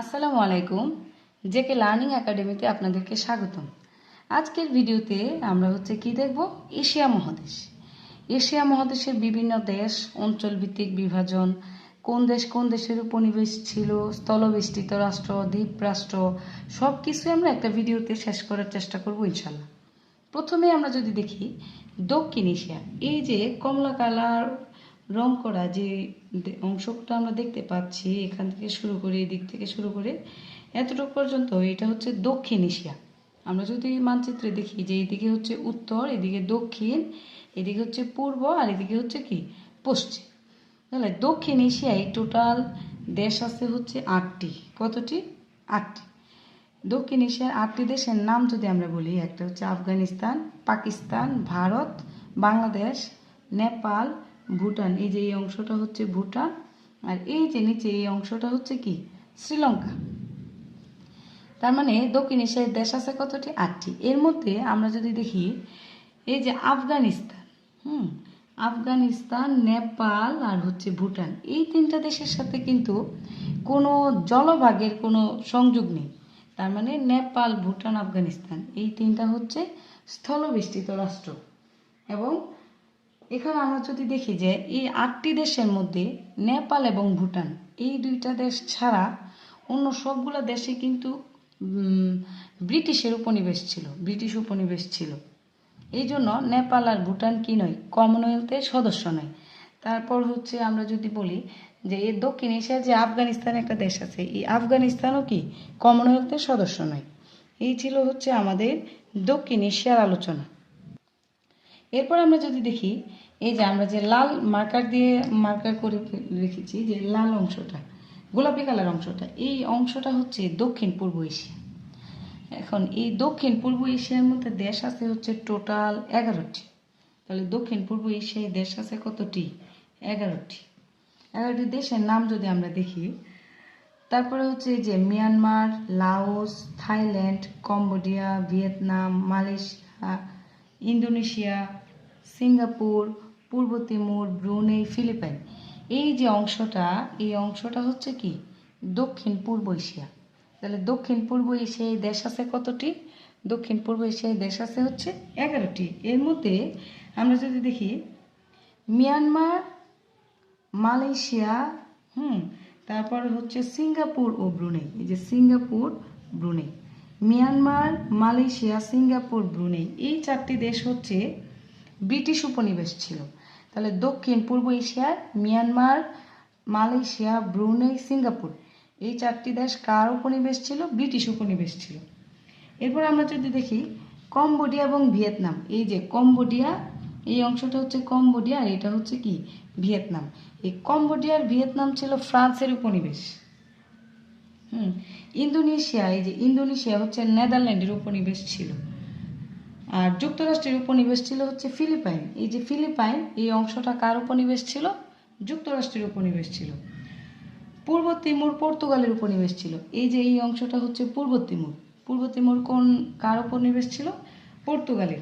আসসালামু আলাইকুম, JK learning একাডেমিতে আপনাদেরকে স্বাগতম। আজকের ভিডিওতে আমরা হচ্ছে কি দেখব? এশিয়া মহাদেশ। এশিয়া মহাদেশের বিভিন্ন দেশ অঞ্চল ভিত্তিক বিভাজন, কোন দেশ কোন দেশের উপনিবেশ ছিল, স্থলবেষ্টিত রাষ্ট্র দ্বীপ রাষ্ট্র সব কিছুই আমরা একটা ভিডিওতে শেষ করার চেষ্টা করব ইনশাল্লাহ প্রথমে আমরা যদি দেখি দক্ষিণ এশিয়া, এই যে কমলা কালার রং করা যে অংশটা আমরা দেখতে পাচ্ছি এখান থেকে শুরু করে এদিক থেকে শুরু করে এতটুকু পর্যন্ত এটা হচ্ছে দক্ষিণ এশিয়া। আমরা যদি মানচিত্রে দেখি যে এদিকে হচ্ছে উত্তর, এদিকে দক্ষিণ, এদিকে হচ্ছে পূর্ব আর এদিকে হচ্ছে কি? পশ্চিম। তাহলে দক্ষিণ এশিয়ায় টোটাল দেশ আছে হচ্ছে আটটি। কতটি? আটটি। দক্ষিণ এশিয়ার আটটি দেশের নাম যদি আমরা বলি, একটা হচ্ছে আফগানিস্তান, পাকিস্তান, ভারত, বাংলাদেশ, নেপাল ভুটান, এই যে এই অংশটা হচ্ছে ভুটান, আর এই যে নিচে এই অংশটা হচ্ছে কি? শ্রীলঙ্কা। তার মানে দক্ষিণ এশিয়ার দেশ আছে কতটি? আটটি। এর মধ্যে আমরা যদি দেখি, এই যে আফগানিস্তান, হুম, আফগানিস্তান, নেপাল আর হচ্ছে ভুটান, এই তিনটা দেশের সাথে কিন্তু কোনো জলভাগের কোনো সংযোগ নেই। তার মানে নেপাল, ভুটান, আফগানিস্তান, এই তিনটা হচ্ছে স্থলবেষ্টিত রাষ্ট্র এবং এখানে আমরা যদি দেখি যে এই আটটি দেশের মধ্যে নেপাল এবং ভুটান, এই দুইটা দেশ ছাড়া অন্য সবগুলো দেশে কিন্তু ব্রিটিশের উপনিবেশ ছিল, ব্রিটিশ উপনিবেশ ছিল। এই জন্য নেপাল আর ভুটান কি নয় কমনওয়েলথের সদস্য নয়। তারপর হচ্ছে আমরা যদি বলি যে এই দক্ষিণ এশিয়ার যে আফগানিস্তান একটা দেশ আছে, এই আফগানিস্তানও কি কমনওয়েলথের সদস্য নয়। এই ছিল হচ্ছে আমাদের দক্ষিণ এশিয়ার আলোচনা। এরপর আমরা যদি দেখি, এই যে আমরা যে লাল মার্কার দিয়ে মার্কার করে রেখেছি, যে লাল অংশটা, গোলাপি কালার অংশটা, এই অংশটা হচ্ছে দক্ষিণ পূর্ব এশিয়া। এখন এই দক্ষিণ পূর্ব এশিয়ার মধ্যে দেশ আছে হচ্ছে টোটাল এগারোটি। তাহলে দক্ষিণ পূর্ব এশিয়ায় দেশ আছে কতটি? এগারোটি। এগারোটি দেশের নাম যদি আমরা দেখি, তারপরে হচ্ছে যে Myanmar, Laos, Thailand, Cambodia, Vietnam, Malaysia, Indonesia Singapore, পূর্ব তিমুর, ব্রুনেই, ফিলিপাইন। এই যে অংশটা, এই অংশটা হচ্ছে কি? দক্ষিণ পূর্ব এশিয়া। তাহলে দক্ষিণ পূর্ব এশিয়ায় দেশ আছে কতটি? দক্ষিণ পূর্ব এশিয়ায় দেশ আছে হচ্ছে এগারোটি। এর মধ্যে আমরা যদি দেখি, মিয়ানমার, মালয়েশিয়া, হুম, তারপর হচ্ছে সিঙ্গাপুর ও ব্রুনেই। এই যে Singapore, Brunei. Myanmar, Malaysia, Singapore, Brunei. এই চারটি দেশ হচ্ছে ব্রিটিশ উপনিবেশ ছিল। তাহলে দক্ষিণ, পূর্ব এশিয়ার মিয়ানমার, মালয়েশিয়া, ব্রুনেই, সিঙ্গাপুর, এই চারটি দেশ কার উপনিবেশ ছিল? ব্রিটিশ উপনিবেশ ছিল। এরপর আমরা যদি দেখি, কম্বোডিয়া এবং ভিয়েতনাম। এই যে কম্বোডিয়া, এই অংশটা হচ্ছে কম্বোডিয়া আর এটা হচ্ছে কি? ভিয়েতনাম। এই কম্বোডিয়ার ভিয়েতনাম ছিল ফ্রান্সের উপনিবেশ। হুম, ইন্দোনেশিয়া, এই যে ইন্দোনেশিয়া হচ্ছে নেদারল্যান্ডের উপনিবেশ ছিল। আর যুক্তরাষ্ট্রের উপনিবেশ ছিল হচ্ছে ফিলিপাইন। এই যে ফিলিপাইন, এই অংশটা কার উপনিবেশ ছিল? যুক্তরাষ্ট্রের উপনিবেশ ছিল। পূর্ব তিমুর পর্তুগালের উপনিবেশ ছিল। এই যে এই অংশটা হচ্ছে পূর্ব তিমুর। পূর্ব তিমুর কোন, কার উপনিবেশ ছিল? পর্তুগালের।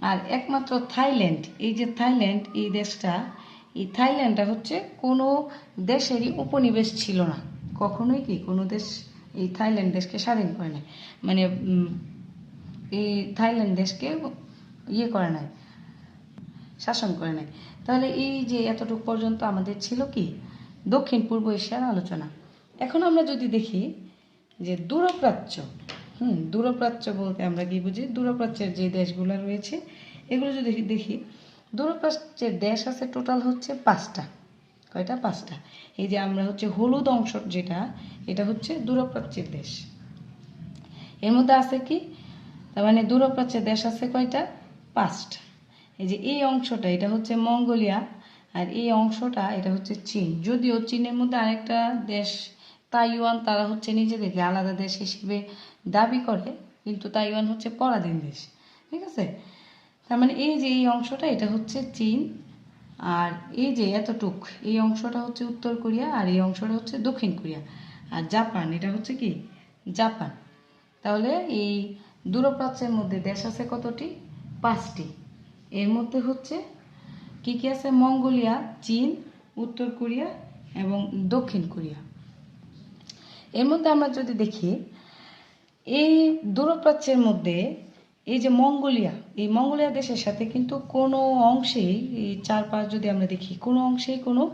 আর একমাত্র থাইল্যান্ড, এই যে থাইল্যান্ড, এই দেশটা, এই থাইল্যান্ডটা হচ্ছে কোনো দেশেরই উপনিবেশ ছিল না। কখনোই কি কোনো দেশ এই থাইল্যান্ড দেশকে স্বাধীন করে নাই। মানে এই থাইল্যান্ড দেশকে ইয়ে করে নাই, শাসন করে নেয় তাহলে এই যে এতটুকু পর্যন্ত আমাদের ছিল কি? দক্ষিণ পূর্ব এশিয়ার আলোচনা। এখন আমরা যদি দেখি যে দূরপ্রাচ্য, হুম, দূরপ্রাচ্য বলতে আমরা কি বুঝি? দূরপ্রাচ্যের যে দেশগুলো রয়েছে, এগুলো যদি দেখি, দূরপ্রাচ্যের দেশ আছে টোটাল হচ্ছে পাঁচটা। কয়টা? পাঁচটা। এই যে আমরা হচ্ছে হলুদ অংশ যেটা, এটা হচ্ছে দূরপ্রাচ্যের দেশ। এর মধ্যে আছে কি? তার মানে দূরপ্রাচ্যের দেশ আছে কয়টা? পাঁচটা। এই যে এই অংশটা, এটা হচ্ছে মঙ্গোলিয়া, আর এই অংশটা, এটা হচ্ছে চীন। যদিও চীনের মধ্যে আরেকটা দেশ তাইওয়ান, তারা হচ্ছে নিজেদেরকে আলাদা দেশ হিসেবে দাবি করে, কিন্তু তাইওয়ান হচ্ছে পরাধীন দেশ। ঠিক আছে? তার মানে এই যে এই অংশটা, এটা হচ্ছে চীন, আর এই যে এতটুক, এই অংশটা হচ্ছে উত্তর কোরিয়া, আর এই অংশটা হচ্ছে দক্ষিণ কোরিয়া। আর জাপান, এটা হচ্ছে কি? জাপান। তাহলে এই দূরপ্রাচ্যের মধ্যে দেশ আছে কতটি? পাঁচটি। এর মধ্যে হচ্ছে, কি কি আছে? মঙ্গোলিয়া, চীন, উত্তর কোরিয়া এবং দক্ষিণ কোরিয়া। এর মধ্যে আমরা যদি দেখি, এই দূরপ্রাচ্যের মধ্যে এই যে মঙ্গোলিয়া, এই মঙ্গোলিয়া দেশের সাথে কিন্তু কোনো অংশেই, এই চারপাশ যদি আমরা দেখি, কোনো অংশেই কোনো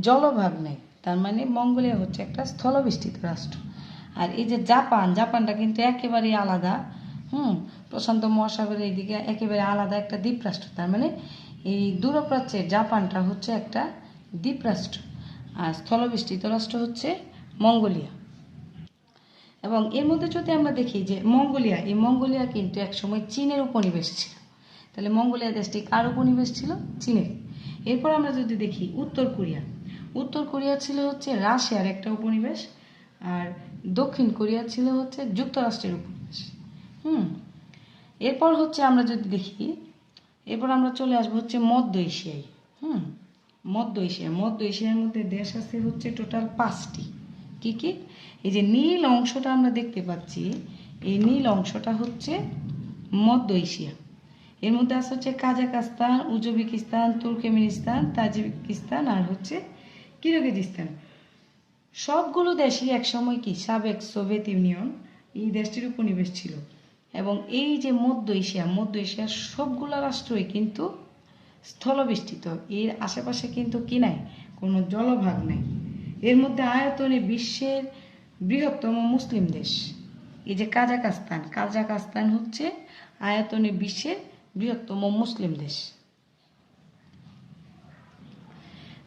জলভাগ নেই। তার মানে মঙ্গোলিয়া হচ্ছে একটা স্থলবেষ্টিত রাষ্ট্র। আর এই যে জাপান, জাপানটা কিন্তু একেবারেই আলাদা। হুম, প্রশান্ত মহাসাগরের এইদিকে একেবারে আলাদা একটা দ্বীপরাষ্ট্র। তার মানে এই দূরপ্রাচ্যের জাপানটা হচ্ছে একটা দ্বীপরাষ্ট্র। আর স্থলবেষ্টিত রাষ্ট্র হচ্ছে মঙ্গোলিয়া। এবং এর মধ্যে যদি আমরা দেখি যে মঙ্গোলিয়া, এই মঙ্গোলিয়া কিন্তু একসময় চীনের উপনিবেশ ছিল। তাহলে মঙ্গোলিয়া দেশটি কার উপনিবেশ ছিল? চীনের। এরপর আমরা যদি দেখি উত্তর কোরিয়া। উত্তর কোরিয়া ছিল হচ্ছে রাশিয়ার একটা উপনিবেশ। আর দক্ষিণ কোরিয়া ছিল হচ্ছে যুক্তরাষ্ট্রের উপনিবেশ হুম? এরপর হচ্ছে আমরা যদি দেখি, এরপর আমরা চলে আসব হচ্ছে মধ্য এশিয়ায়। হুম? মধ্য এশিয়া। মধ্য এশিয়ার মধ্যে দেশ আছে হচ্ছে টোটাল পাঁচটি। কি কি? এই যে নীল অংশটা আমরা দেখতে পাচ্ছি, এই নীল অংশটা হচ্ছে মধ্য এশিয়া। এর মধ্যে আছে হচ্ছে কাজাকাস্তান উজবেকিস্তান, তুর্কমেনিস্তান, তাজিকিস্তান আর হচ্ছে কিরগিজিস্তান। সবগুলো দেশই একসময় কি সাবেক সোভিয়েত ইউনিয়ন এই দেশটির উপনিবেশ ছিল। এবং এই যে মধ্য এশিয়া, মধ্য এশিয়ার সবগুলো রাষ্ট্রই কিন্তু স্থলবেষ্টিত। এর আশেপাশে কিন্তু কি নাই? কোনো জলভাগ নাই। এর মধ্যে আয়তনে বিশ্বের বৃহত্তম মুসলিম দেশ। এই যে কাজাকাস্তান কাজাকাস্তান হচ্ছে আয়তনে বিশ্বের বৃহত্তম মুসলিম দেশ।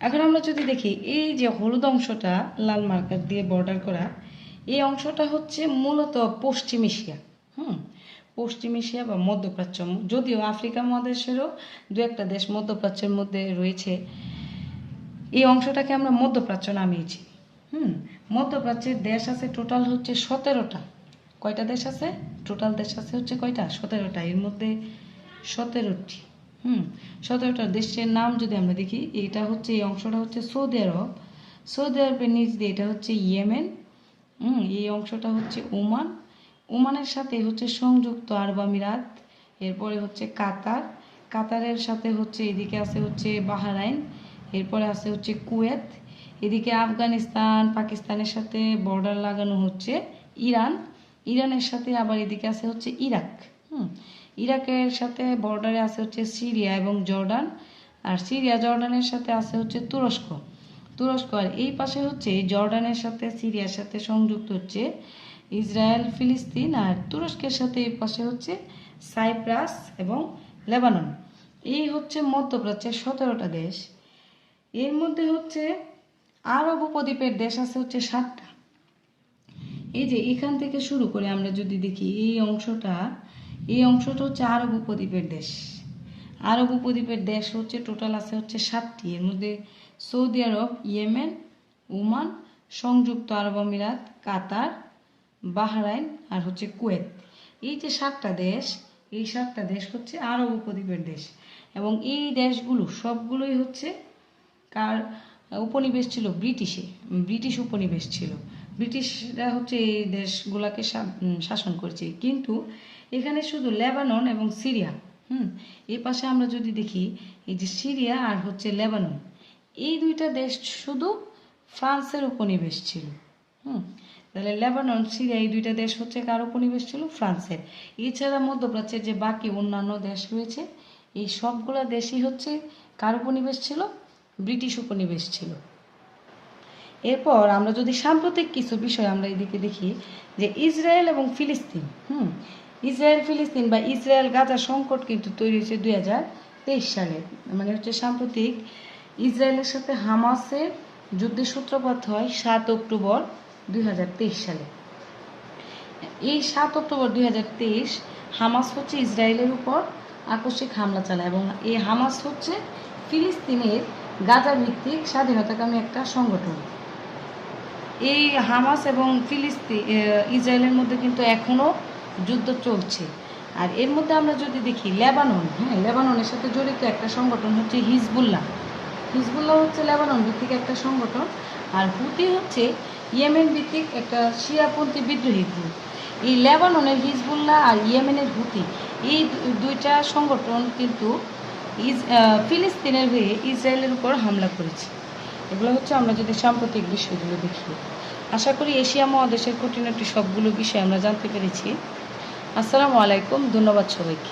এখন আমরা যদি দেখি, এই যে হলুদ অংশটা লাল মার্কার দিয়ে বর্ডার করা, এই অংশটা হচ্ছে মূলত পশ্চিম এশিয়া, হুম? পশ্চিম এশিয়া বা মধ্যপ্রাচ্য, যদিও আফ্রিকা মহাদেশেরও দু একটা দেশ মধ্যপ্রাচ্যের মধ্যে রয়েছে। এই অংশটাকে আমরা মধ্যপ্রাচ্য নামিয়েছি হুম? মধ্যপ্রাচ্যের দেশ আছে টোটাল হচ্ছে সতেরোটা। কয়টা দেশ আছে? টোটাল দেশ আছে হচ্ছে কয়টা? সতেরোটা। এর মধ্যে সতেরোটি। হুম, সতেরোটা দেশের নাম যদি আমরা দেখি, এটা হচ্ছে, এই অংশটা হচ্ছে সৌদি আরব। সৌদি আরবের নিচ দিয়ে এটা হচ্ছে ইয়েমেন। হুম, এই অংশটা হচ্ছে ওমান। ওমানের সাথে হচ্ছে সংযুক্ত আরব আমিরাত, এরপরে হচ্ছে কাতার। কাতারের সাথে হচ্ছে, এদিকে আছে হচ্ছে বাহারাইন, এরপরে আছে হচ্ছে কুয়েত। এদিকে আফগানিস্তান, পাকিস্তানের সাথে বর্ডার লাগানো হচ্ছে ইরান। ইরানের সাথে আবার এদিকে আছে হচ্ছে ইরাক। হুম ইরাকের সাথে বর্ডারে আছে হচ্ছে সিরিয়া এবং জর্ডান, আর সিরিয়া জর্ডানের সাথে আছে হচ্ছে তুরস্ক। তুরস্ক, আর এই পাশে হচ্ছে জর্ডানের সাথে, সিরিয়ার সাথে সংযুক্ত হচ্ছে ইসরায়েল, ফিলিস্তিন, আর তুরস্কের সাথে এই পাশে হচ্ছে সাইপ্রাস এবং লেবানন। এই হচ্ছে মধ্যপ্রাচ্যের সতেরোটা দেশ। এর মধ্যে হচ্ছে আরব উপদ্বীপের দেশ আছে হচ্ছে সাতটা। এই যে এখান থেকে শুরু করে আমরা যদি দেখি এই অংশটা এই অংশটা হচ্ছে আরব উপদ্বীপের দেশ। আরব উপদ্বীপের দেশ হচ্ছে টোটাল আছে হচ্ছে সাতটি। এর মধ্যে সৌদি আরব, ইয়েমেন, ওমান, সংযুক্ত আরব আমিরাত, কাতার, বাহরাইন আর হচ্ছে কুয়েত। এই যে সাতটা দেশ, এই সাতটা দেশ হচ্ছে আরব উপদ্বীপের দেশ। এবং এই দেশগুলো সবগুলোই হচ্ছে কার, উপনিবেশ ছিল ব্রিটিশে। ব্রিটিশ উপনিবেশ ছিল। ব্রিটিশরা হচ্ছে এই দেশগুলোকে শাসন করছে। কিন্তু এখানে শুধু লেবানন এবং সিরিয়া, হুম? এই পাশে আমরা যদি দেখি, এই যে সিরিয়া আর হচ্ছে লেবানন, এই দুইটা দেশ শুধু ফ্রান্সের উপনিবেশ ছিল, হুম? তাহলে লেবানন, সিরিয়া, এই দুইটা দেশ হচ্ছে কার উপনিবেশ ছিল? ফ্রান্সের। এছাড়া মধ্যপ্রাচ্যের যে বাকি অন্যান্য দেশ রয়েছে, এই সবগুলো দেশই হচ্ছে কার উপনিবেশ ছিল? ব্রিটিশ উপনিবেশ ছিল। এরপর আমরা যদি সাম্প্রতিক কিছু বিষয় আমরা এদিকে দেখি, যে ইসরায়েল এবং ফিলিস্তিন, হুম, ইসরায়েল, ফিলিস্তিন বা ইসরায়েল গাজা সংকট কিন্তু তৈরি হয়েছে দুই হাজার তেইশ সালে। মানে হচ্ছে সাম্প্রতিক ইসরায়েলের সাথে হামাসের যুদ্ধের সূত্রপাত হয় সাত অক্টোবর দুই হাজার তেইশ সালে। এই সাত অক্টোবর দুই হাজার তেইশ হামাস হচ্ছে ইসরায়েলের উপর আকস্মিক হামলা চালায় এবং এই হামাস হচ্ছে ফিলিস্তিনের গাজা ভিত্তিক স্বাধীনতাকামী একটা সংগঠন। এই হামাস এবং ফিলিস্তিন ইসরায়েলের মধ্যে কিন্তু এখনও যুদ্ধ চলছে। আর এর মধ্যে আমরা যদি দেখি লেবানন হ্যাঁ লেবাননের সাথে জড়িত একটা সংগঠন হচ্ছে হিজবুল্লাহ। হিজবুল্লাহ হচ্ছে লেবানন ভিত্তিক একটা সংগঠন আর হুতি হচ্ছে ইয়েমেন ভিত্তিক একটা শিয়াপন্থী বিদ্রোহী গ্রুপ। এই লেবাননের হিজবুল্লাহ আর ইয়েমেনের হুতি এই দুইটা সংগঠন কিন্তু আহ, ফিলিস্তিনের হয়ে ইসরায়েলের উপর হামলা করেছে। এগুলো হচ্ছে আমরা যদি সাম্প্রতিক বিষয়গুলো দেখি। আশা করি এশিয়া মহাদেশের কঠিন একটি সবগুলো বিষয় আমরা জানতে পেরেছি। আসসালামু আলাইকুম, ধন্যবাদ সবাইকে।